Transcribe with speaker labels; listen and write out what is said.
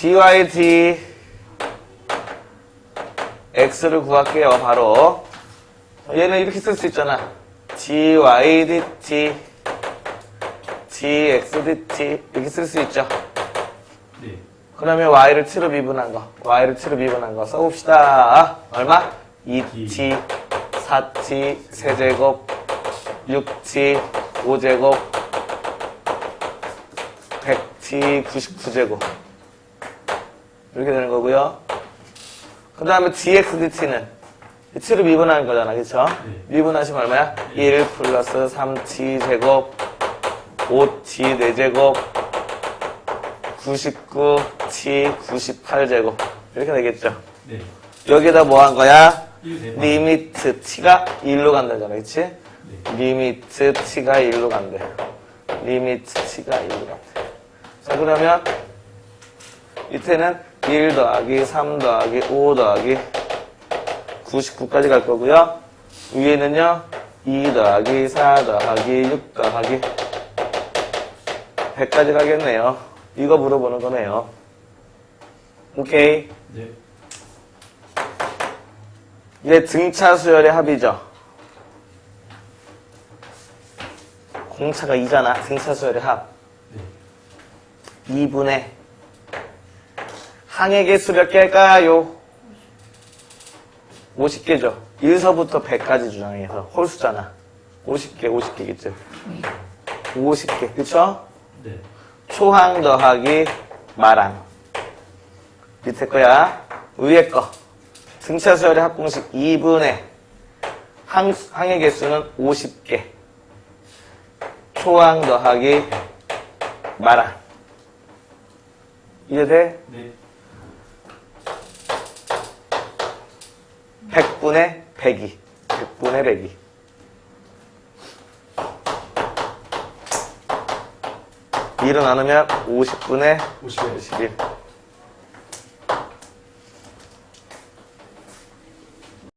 Speaker 1: dyt x를 구할게요, 바로. 얘는 이렇게 쓸 수 있잖아. dy dt dx dt 이렇게 쓸 수 있죠.
Speaker 2: 네.
Speaker 1: 그러면 y를 t로 미분한 거, y를 t로 미분한 거 써봅시다. 얼마? 2t, 4t, 세제곱, 6t, 5제곱, 100t, 99제곱. 이렇게 되는 거고요. 그 다음에 dx dt는 t로 미분하는 거잖아, 그쵸?
Speaker 2: 네.
Speaker 1: 미분하시면 얼마야? 1 플러스 3t 제곱, 5t 4제곱, 99t 98제곱. 이렇게 되겠죠?
Speaker 2: 네.
Speaker 1: 여기다 뭐 한 거야?
Speaker 2: 1 대박.
Speaker 1: 리미트 t가 1로 간다잖아, 그치?
Speaker 2: 네.
Speaker 1: 리미트 t가 1로 간대. 리미트 t가 1로 간대. 자, 그러면 밑에는 1 더하기 3 더하기 5 더하기 99까지 갈 거고요. 위에는요, 2 더하기 4 더하기 6 더하기 100까지 가겠네요. 이거 물어보는 거네요. 오케이.
Speaker 2: 네.
Speaker 1: 이게 등차 수열의 합이죠. 공차가 2잖아. 등차 수열의 합.
Speaker 2: 네.
Speaker 1: 2분의 항의 개수 몇 개일까요? 50개죠. 1서부터 100까지 주장해서 홀수잖아. 50개, 50개겠죠. 50개, 그쵸?
Speaker 2: 네.
Speaker 1: 초항 더하기 마랑. 밑에 거야. 위에 거. 등차 수열의 합공식 2분의 항, 항의 개수는 50개. 초항 더하기 마랑. 이해돼?
Speaker 2: 네.
Speaker 1: 100분의 102. 100분의 102. 일을 나누면 50분의
Speaker 2: 51.
Speaker 1: 51.